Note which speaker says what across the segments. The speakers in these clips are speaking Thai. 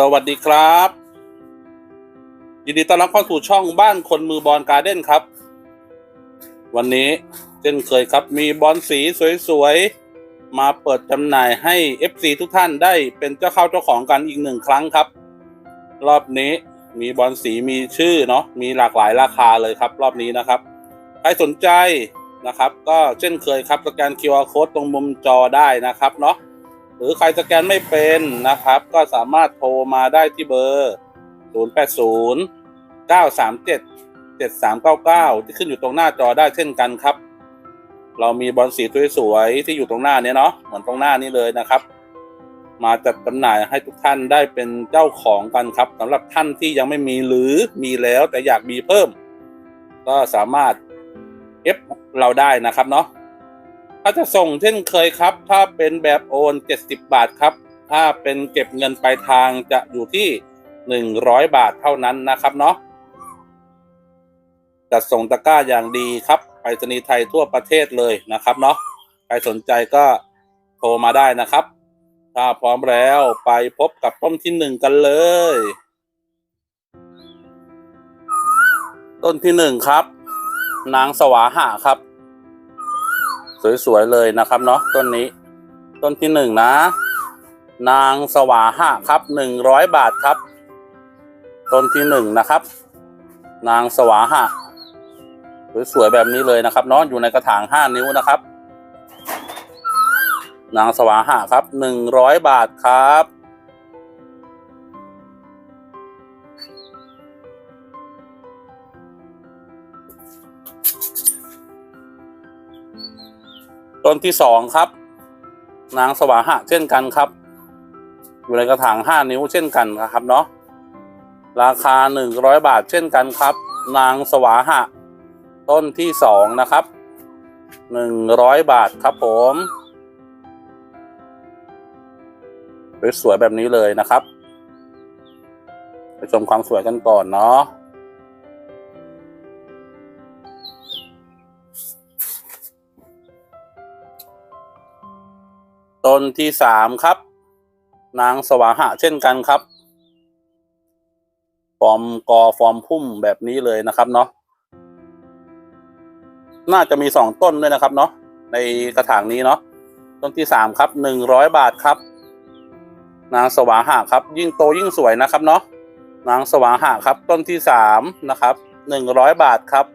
Speaker 1: สวัสดีครับ ยินดีต้อนรับเข้าสู่ช่องบ้านคนมือบอลการ์เด้นครับ วันนี้เช่นเคยครับมีบอลสีสวยๆ มาเปิดจำหน่ายให้ FC ทุกท่านได้เป็นเจ้าเข้าเจ้าของกันอีกหนึ่งครั้งครับ รอบนี้มีบอลสีมีชื่อเนาะมีหลากหลายราคาเลยครับ รอบนี้นะครับ ใครสนใจนะครับ ก็เช่นเคยครับสแกน QR code ตรงมุมจอได้นะครับเนาะ หรือใครสแกนไม่เป็นนะครับ ก็สามารถโทรมาได้ที่เบอร์ 080 937 7399 ที่ขึ้นอยู่ตรงหน้าจอได้เช่นกันครับ เรามีบอลสีสวยๆที่อยู่ตรงหน้านี้เนาะเหมือนตรงหน้านี้เลยนะครับ มาจัดจำหน่ายให้ทุกท่านได้เป็นเจ้าของกันครับสำหรับท่านที่ยังไม่มีหรือมีแล้วแต่อยากมีเพิ่ม ก็สามารถเอฟเราได้นะครับเนาะ ถ้าจะส่งเช่นเคยครับ ถ้าเป็นแบบโอน 70 บาทครับ ถ้าเป็นเก็บเงินปลายทางจะอยู่ที่ 100 บาทเท่านั้นนะครับเนาะจัดส่งตะกร้าอย่างดีครับไปรษณีย์ไทยทั่วประเทศเลยนะครับเนาะใครสนใจก็โทรมาได้นะครับ ถ้าพร้อมแล้วไปพบกับต้นที่หนึ่งกันเลย ต้นที่หนึ่งครับ นางสวาหะครับ สวยๆเลยนะครับเนาะต้นนี้ ต้นที่หนึ่งนะ นางสวาหะครับหนึ่งร้อยบาทครับ ต้นที่หนึ่งนะครับ นางสวาหะสวยๆแบบนี้เลยนะครับเนาะอยู่ในกระถางห้านิ้วนะครับ นางสวาหะครับหนึ่งร้อยบาทครับ ต้นที่สองครับ นางสวาหะเช่นกันครับ อยู่ในกระถางห้านิ้วเช่นกันนะครับเนาะราคาหนึ่งร้อยบาทเช่นกันครับ นางสวาหะ ต้นที่สองนะครับหนึ่งร้อยบาทครับผมสวยๆแบบนี้เลยนะครับ ไปชมความสวยกันก่อนเนาะ นที่สามครับ นางสวาหะเช่นกันครับ ฟอร์มกอฟอร์มพุ่มแบบนี้เลยนะครับเนาะน่าจะมีสองต้นด้วยนะครับเนาะในกระถางนี้เนาะต้นที่สามครับหนึ่งร้อยบาทครับ นางสวาหะครับ ยิ่งโตยิ่งสวยนะครับเนาะนางสวาหะครับ ต้นที่สามนะครับหนึ่งร้อยบาทครับ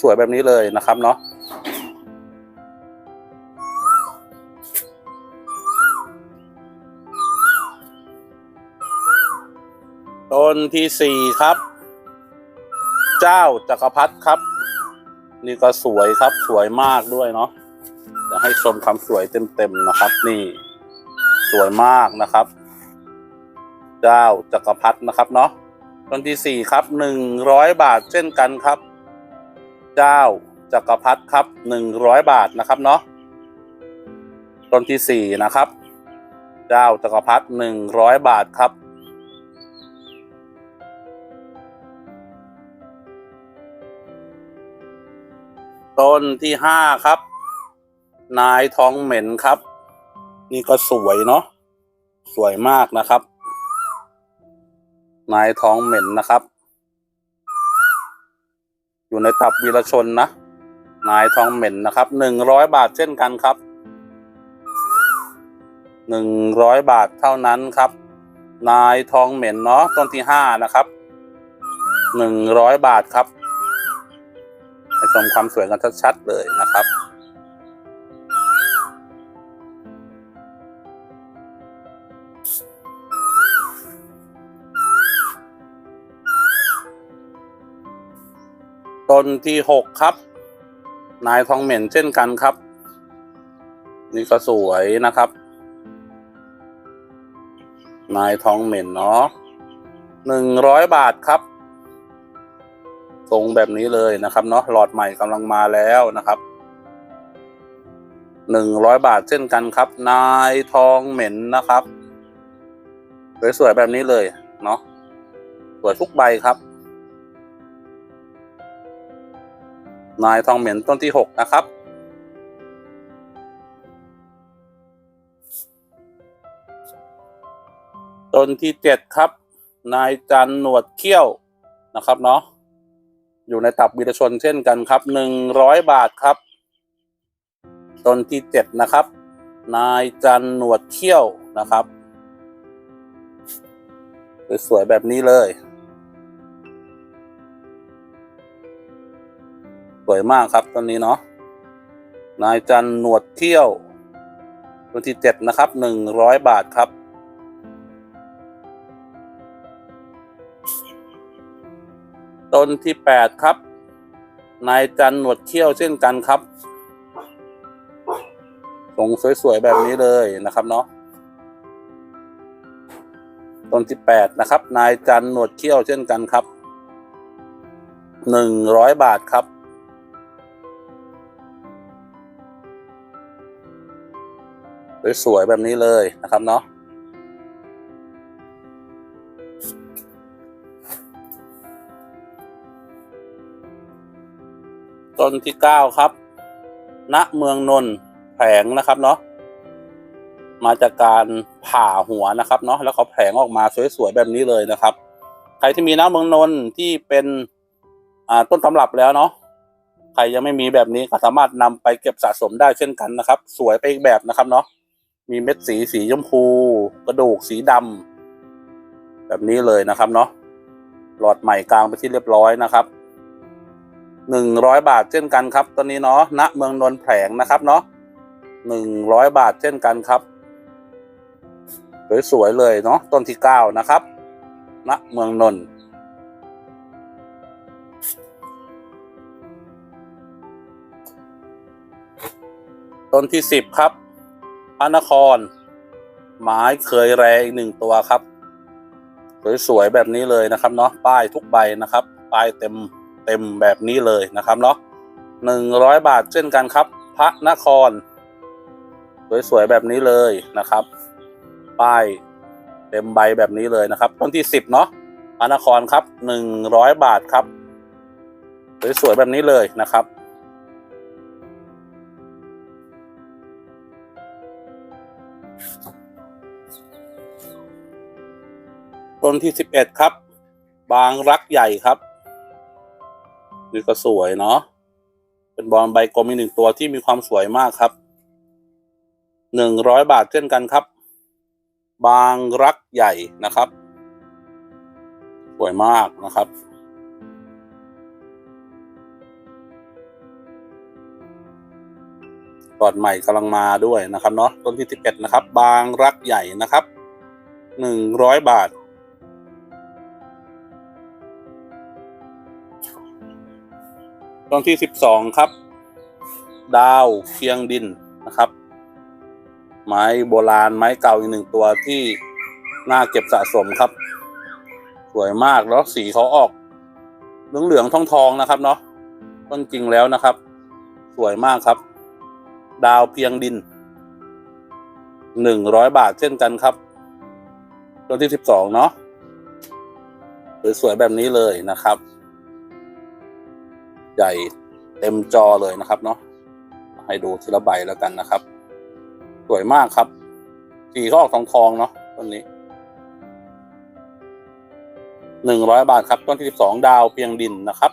Speaker 1: สวยๆแบบนี้เลยนะครับเนาะ ต้นที่สี่ครับ เจ้าจักรพรรดิครับ นี่ก็สวยครับสวยมากด้วยเนาะจะให้ชมความสวยเต็มๆนะครับ นี่ สวยมากนะครับ เจ้าจักรพรรดินะครับเนาะต้นที่สี่ครับหนึ่งร้อยบาทเช่นกันครับ เจ้าจักรพรรดิครับหนึ่งร้อยบาทนะครับเนาะต้นที่สี่นะครับ เจ้าจักรพรรดิหนึ่งร้อยบาทครับ ต้นที่ห้าครับ นายทองเหม็นครับ นี่ก็สวยเนาะสวยมากนะครับ นายทองเหม็นนะครับ อยู่ในตับวีรชนนะ นายทองเหม็นนะครับหนึ่งร้อยบาทเช่นกันครับหนึ่งร้อยบาทเท่านั้นครับ นายทองเหม็นเนาะต้นที่ห้านะครับหนึ่งร้อยบาทครับ ไปชมความสวยกันชัดๆเลยนะครับต้นที่หกครับ นายทองเหม็นเช่นกันครับ นี่ก็สวยนะครับ นายทองเหม็นเนาะหนึ่งร้อยบาทครับ ทรงแบบนี้เลยนะครับเนาะหลอดใหม่กำลังมาแล้วนะครับหนึ่งร้อยบาทเช่นกันครับ นายทองเหม็นนะครับสวยๆแบบนี้เลยเนาะสวยทุกใบครับ นายทองเหม็นต้นที่หกนะครับต้นที่เจ็ดครับ นายจันหนวดเขี้ยวนะครับเนาะ อยู่ในตับวีรชนเช่นกันครับหนึ่งร้อยบาทครับ ต้นที่เจ็ดนะครับ นายจันหนวดเขี้ยวนะครับ สวยๆแบบนี้เลย สวยมากครับต้นนี้เนาะนายจันหนวดเขี้ยว ต้นที่เจ็ดนะครับหนึ่งร้อยบาทครับ ต้นที่แปดครับ นายจันหนวดเขี้ยวเช่นกันครับทรงสวยๆแบบนี้เลยนะครับเนาะต้นที่แปดนะครับ นายจันหนวดเขี้ยวเช่นกันครับหนึ่งร้อยบาทครับสวยๆแบบนี้เลยนะครับเนาะ ต้นที่เก้าครับ ณ เมืองนนท์แผงนะครับเนาะ มาจากการผ่าหัวนะครับเนาะ แล้วเขาแผงออกมาสวยๆแบบนี้เลยนะครับ ใครที่มีณเมืองนนท์ที่เป็นอ่าต้นตำรับแล้วเนาะ ใครยังไม่มีแบบนี้ก็สามารถนำไปเก็บสะสมได้เช่นกันนะครับ สวยไปอีกแบบนะครับเนาะ มีเม็ดสีสีชมพู กระดูกสีดำแบบนี้เลยนะครับเนาะ หลอดใหม่กลางไปที่เรียบร้อยนะครับ หนึ่งร้อยบาทเช่นกันครับตอนนี้เนาะณเมืองนนท์แผงนะครับเนาะหนึ่งร้อยบาทเช่นกันครับสวยๆเลยเนาะต้นที่เก้านะครับณเมืองนนท์ต้นที่สิบครับพระนคร ไม้เคยแรงอีกหนึ่งตัวครับ สวยๆแบบนี้เลยนะครับเนาะป้ายทุกใบนะครับ ป้ายเต็ม เต็มแบบนี้เลยนะครับเนาะหนึ่งร้อยบาทเช่นกันครับ พระนคร สวยๆแบบนี้เลยนะครับ ป้ายเต็มใบแบบนี้เลยนะครับ ต้นที่สิบเนาะพระนครครับหนึ่งร้อยบาทครับ สวยๆแบบนี้เลยนะครับต้นที่สิบเอ็ดครับ บางรักใหญ่ครับ นี่ก็สวยเนาะเป็นบอลใบกลมอีกหนึ่งตัวที่มีความสวยมากครับหนึ่งร้อยบาทเช่นกันครับ บางรักใหญ่นะครับ สวยมากนะครับกอดใหม่กำลังมาด้วยนะครับเนาะต้นที่สิบเอ็ดนะครับ บางรักใหญ่นะครับหนึ่งร้อยบาท ต้นที่สิบสองครับ ดาวเคียงดินนะครับ ไม้โบราณไม้เก่าอีกหนึ่งตัวที่น่าเก็บสะสมครับ สวยมากแล้วสีเขาออก เหลืองเหลืองทองทองนะครับเนาะต้นจริงแล้วนะครับ สวยมากครับ ดาวเพียงดินหนึ่งร้อยบาทเช่นกันครับต้นที่สิบสองเนาะสวยๆแบบนี้เลยนะครับ ใหญ่เต็มจอเลยนะครับเนาะให้ดูทีละใบแล้วกันนะครับ สวยมากครับ สีเขาออกทองทองเนาะต้นนี้หนึ่งร้อยบาทครับต้นที่สิบสองดาวเพียงดินนะครับ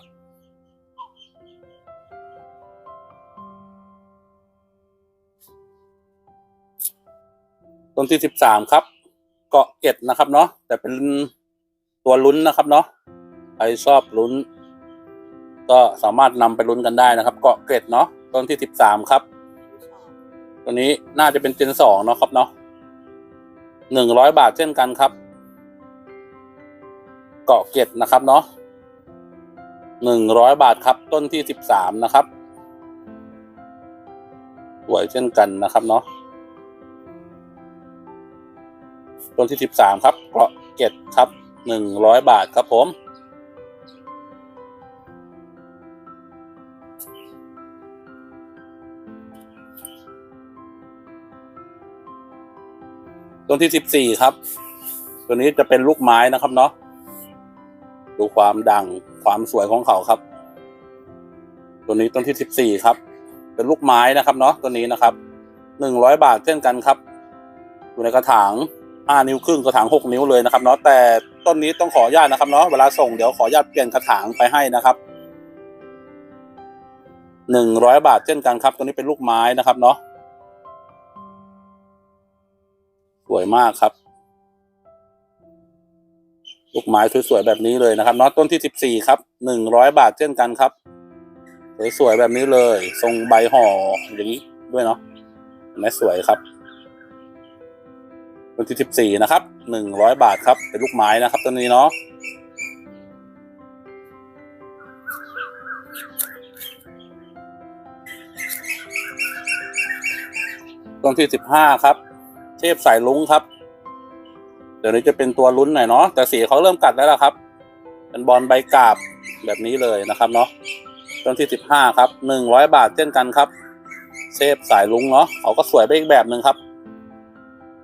Speaker 1: ต้นที่สิบสามครับ เกาะเกตนะครับเนาะแต่เป็นตัวลุ้นนะครับเนาะใครชอบลุ้น ก็สามารถนำไปลุ้นกันได้นะครับเกาะเกร็ดเนาะต้นที่สิบสามครับ ตัวนี้น่าจะเป็นเจนสองเนาะครับเนาะหนึ่งร้อยบาทเช่นกันครับ เกาะเกร็ดนะครับเนาะหนึ่งร้อยบาทครับต้นที่สิบสามนะครับสวยเช่นกันนะครับเนาะต้นที่สิบสามครับเกาะเกร็ดครับหนึ่งร้อยบาทครับผม ต้นที่สิบสี่ครับ ตัวนี้จะเป็นลูกไม้นะครับเนาะดูความดังความสวยของเขาครับ ตัวนี้ต้นที่สิบสี่ครับ เป็นลูกไม้นะครับเนาะตัวนี้นะครับหนึ่งร้อยบาทเช่นกันครับ อยู่ในกระถางห้านิ้วครึ่งกระถางหกนิ้วเลยนะครับเนาะแต่ต้นนี้ต้องขออนุญาตนะครับเนาะเวลาส่งเดี๋ยวขออนุญาตเปลี่ยนกระถางไปให้นะครับหนึ่งร้อยบาทเช่นกันครับ ตัวนี้เป็นลูกไม้นะครับเนาะ วยมากครับ ลูกไม้สวยๆแบบนี้เลยนะครับเนาะต้นที่สิบสี่ครับหนึ่งร้อยบาทเช่นกันครับ สวยๆแบบนี้เลย ทรงใบห่ออย่างนี้ด้วยเนาะนไหมสวยครับต้นที่สิบสี่นะครับหนึ่งร้อยบาทครับ เป็นลูกไม้นะครับต้นนี้เนาะต้นที่สิบห้าครับ พสายลุงครับ เดี๋ยวนี้จะเป็นตัวลุ้นหน่อยเนาะแต่สีเขาเริ่มกัดแล้วล่ะครับ เป็นบอลใบกาบแบบนี้เลยนะครับเนาะต้นที่สิบห้าครับหนึ่งร้อยบาทเช่นกันครับเทพสายลุงเนาะเขาก็สวยไปอีกแบบหนึ่งครับ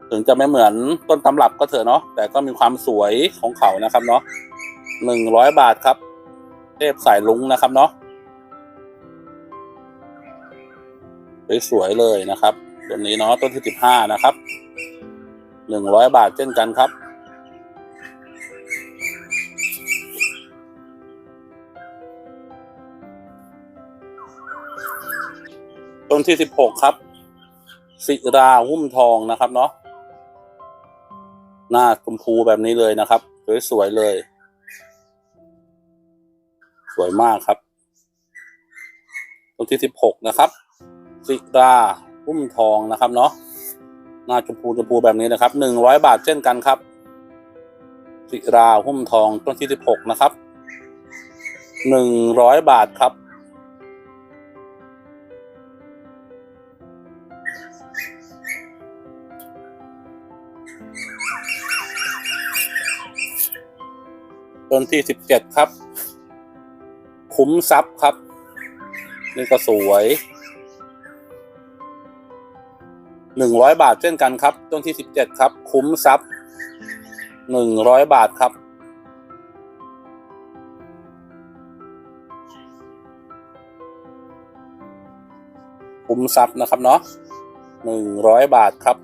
Speaker 1: ถึงจะไม่เหมือนต้นตำรับก็เถอะเนาะแต่ก็มีความสวยของเขานะครับเนาะหนึ่งร้อยบาทครับเทพสายลุงนะครับเนาะสวยๆเลยนะครับต้นนี้เนาะต้นที่สิบห้านะครับ หนึ่งร้อยบาทเช่นกันครับ ต้นที่สิบหกครับ สิราหุ้มทองนะครับเนาะหน้าชมพูแบบนี้เลยนะครับ สวยๆเลย สวยมากครับ ต้นที่สิบหกนะครับ สิราหุ้มทองนะครับเนาะ หน้าชมพูชมพูแบบนี้นะครับหนึ่งร้อยบาทเช่นกันครับสิราหุ้มทองต้นที่สิบหกนะครับหนึ่งร้อยบาทครับต้นที่สิบเจ็ดครับ คุ้มทรัพย์ครับ นี่ก็สวย หนึ่งร้อยบาทเช่นกันครับ ต้นที่สิบเจ็ดครับ คุ้มทรัพย์หนึ่งร้อยบาทครับ คุ้มทรัพย์นะครับเนาะหนึ่งร้อยบาทครับ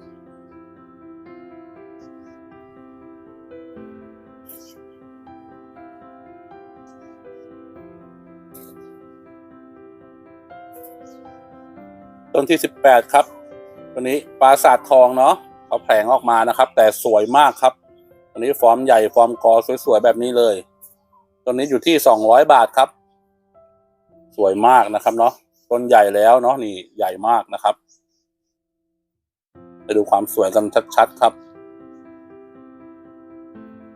Speaker 1: ต้นที่สิบแปดครับ วนี้ปราสาททองเนาะเขาแผลงออกมานะครับ แต่สวยมากครับตัวนี้ฟอร์มใหญ่ฟอร์มกอสวยๆแบบนี้เลย ตัวนี้อยู่ที่สองร้อยบาทครับ สวยมากนะครับเนาะต้นใหญ่แล้วเนาะนี่ใหญ่มากนะครับ ไปดูความสวยกันชัดๆครับ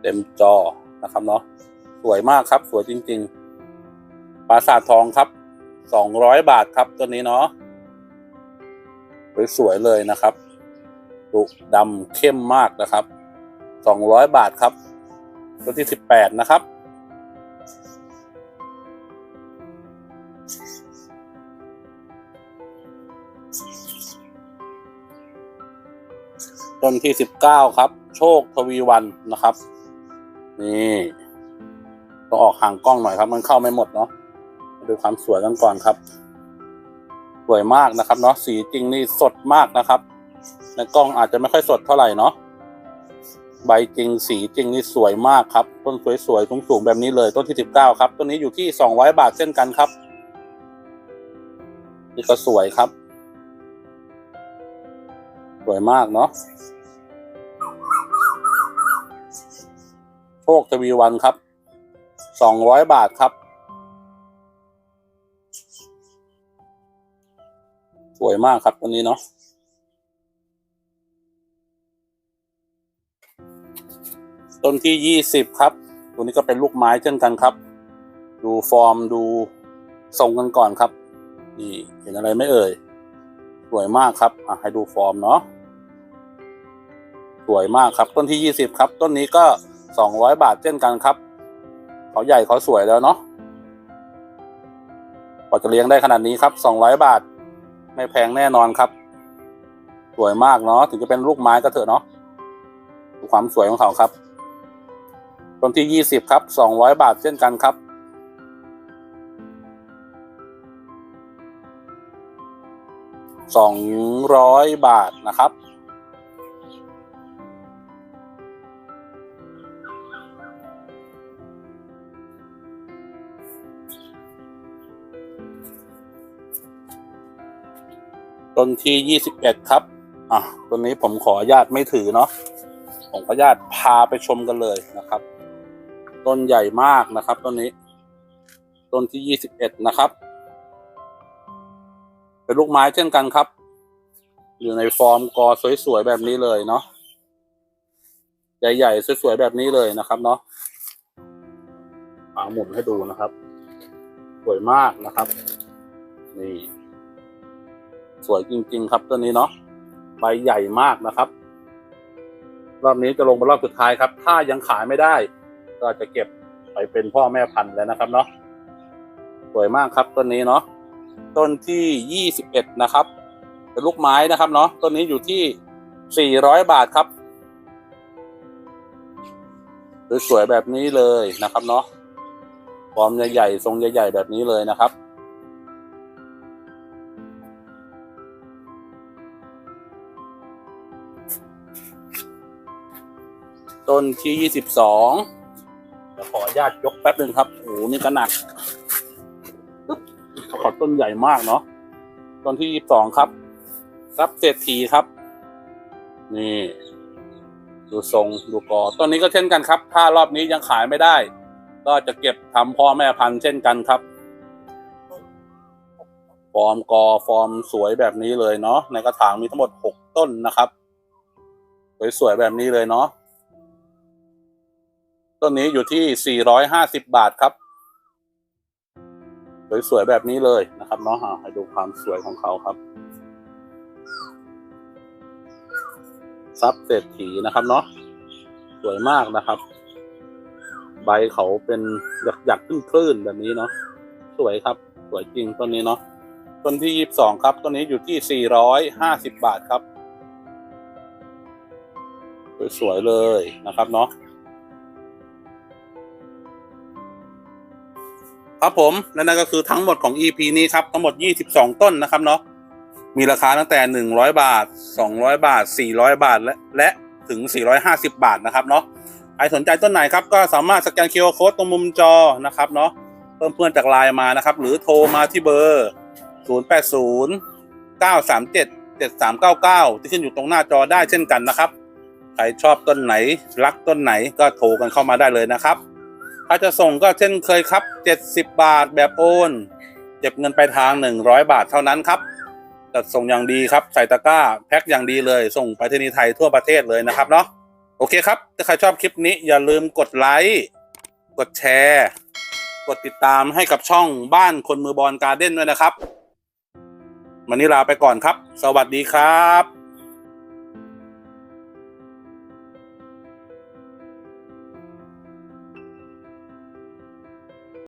Speaker 1: เต็มจอนะครับเนาะสวยมากครับ สวยจริง ๆ ปราสาททองครับสองร้อยบาทครับตัวนี้เนาะ สวยๆเลยนะครับดุดำเข้มมากนะครับสองร้อยบาทครับตัวที่สิบแปดนะครับ ต้นที่สิบเก้าครับ โชคทวีวันนะครับ นี่ต้องออกห่างกล้องหน่อยครับ มันเข้าไม่หมดเนาะดูความสวยกันก่อนครับ สวยมากนะครับเนาะสีจริงนี่สดมากนะครับ ในกล้องอาจจะไม่ค่อยสดเท่าไหร่เนาะใบจริงสีจริงนี่สวยมากครับ ต้นสวยๆสูงๆแบบนี้เลยต้นที่สิบเก้าครับต้นนี้อยู่ที่สองร้อยบาทเช่นกันครับนี่ก็สวยครับ สวยมากเนาะโชคทวีวันครับสองร้อยบาทครับ วยมากครับตัวนี้เนาะต้นที่ยี่สิบครับ ตัวนี้ก็เป็นลูกไม้เช่นกันครับ ดูฟอร์มดูทรงกันก่อนครับ นี่เห็นอะไรไม่เอ่ย สวยมากครับอะให้ดูฟอร์มเนาะ สวยมากครับ ต้นที่ยี่สิบครับ ต้นนี้ก็สองร้อยบาทเช่นกันครับ เขาใหญ่เขาสวยแล้วเนาะพอจะเลี้ยงได้ขนาดนี้ครับสองร้อยบาท ไม่แพงแน่นอนครับ สวยมากเนาะถึงจะเป็นลูกไม้ก็เถอะเนาะความสวยของเขาครับต้นที่ยี่สิบครับสองร้อยบาทเช่นกันครับสองร้อยบาทนะครับ ต้นที่ยี่สิบเอ็ดครับ อะต้นนี้ผมขออนุญาตไม่ถือเนาะผมขออนุญาตพาไปชมกันเลยนะครับ ต้นใหญ่มากนะครับต้นนี้ ต้นที่ยี่สิบเอ็ดนะครับ เป็นลูกไม้เช่นกันครับ อยู่ในฟอร์มกอสวยๆแบบนี้เลยเนาะใหญ่ๆสวยๆแบบนี้เลยนะครับเนาะปาหมุนให้ดูนะครับ สวยมากนะครับ นี่ สวยจริง ๆ ครับต้นนี้เนาะใบใหญ่มากนะครับ รอบนี้จะลงเป็นรอบสุดท้ายครับ ถ้ายังขายไม่ได้ ก็จะเก็บไปเป็นพ่อแม่พันธุ์แล้วนะครับเนาะสวยมากครับต้นนี้เนาะต้นที่ยี่สิบเอ็ดนะครับ เป็นลูกไม้นะครับเนาะต้นนี้อยู่ที่สี่ร้อยบาทครับสวยๆแบบนี้เลยนะครับเนาะฟอร์มใหญ่ๆทรงใหญ่ ๆ แบบนี้เลยนะครับ ต้นที่ยี่สิบสองจะขออนุญาตยกแป๊บหนึ่งครับโอ้โหนี่ก็หนักขอต้นใหญ่มากเนาะต้นที่ยี่สิบสองครับซับเศรษฐีครับ นี่ ดูทรงดูกอต้นนี้ก็เช่นกันครับ ถ้ารอบนี้ยังขายไม่ได้ ก็จะเก็บทำพ่อแม่พันธุ์เช่นกันครับ ฟอร์มกอฟอร์มสวยแบบนี้เลยเนาะในกระถางมีทั้งหมดหกต้นนะครับ สวยๆแบบนี้เลยเนาะ ต้นนี้อยู่ที่ 450 บาทครับ สวยๆแบบนี้เลยนะครับเนาะให้ดูความสวยของเขาครับซับเศรษฐีนะครับเนาะสวยมากนะครับ ใบเขาเป็นหยักหยักๆคลื่นๆแบบนี้เนาะสวยครับ สวยจริงต้นนี้เนาะต้นที่ยี่สิบสองครับต้นนี้อยู่ที่450บาทครับ สวยๆเลยนะครับเนาะ ครับผมและนั่นก็คือทั้งหมดของ EP นี้ครับทั้งหมด 22 ต้นนะครับเนาะมีราคาตั้งแต่ 100 บาท 200 บาท 400 บาทและและถึง 450 บาทนะครับเนาะใครสนใจต้นไหนครับก็สามารถสแกน QR Code ตรงมุมจอนะครับเนาะเพิ่มเพื่อนจากไลน์มานะครับ หรือโทรมาที่เบอร์ 080 937 7399 ที่ขึ้นอยู่ตรงหน้าจอได้เช่นกันนะครับ ใครชอบต้นไหน รักต้นไหนก็โทรกันเข้ามาได้เลยนะครับ ถ้าจะส่งก็เช่นเคยครับ 70 บาทแบบโอนเก็บเงินไปลายทาง 100 บาทเท่านั้นครับจัดส่งอย่างดีครับใส่ตะกร้าแพ็คอย่างดีเลย ส่งไปที่นีไทยทั่วประเทศเลยนะครับเนาะโอเคครับ ถ้าใครชอบคลิปนี้อย่าลืมกดไลค์กดแชร์ กดติดตามให้กับช่องบ้านคนมือบอลการ์เด้นด้วยนะครับ วันนี้ลาไปก่อนครับ สวัสดีครับ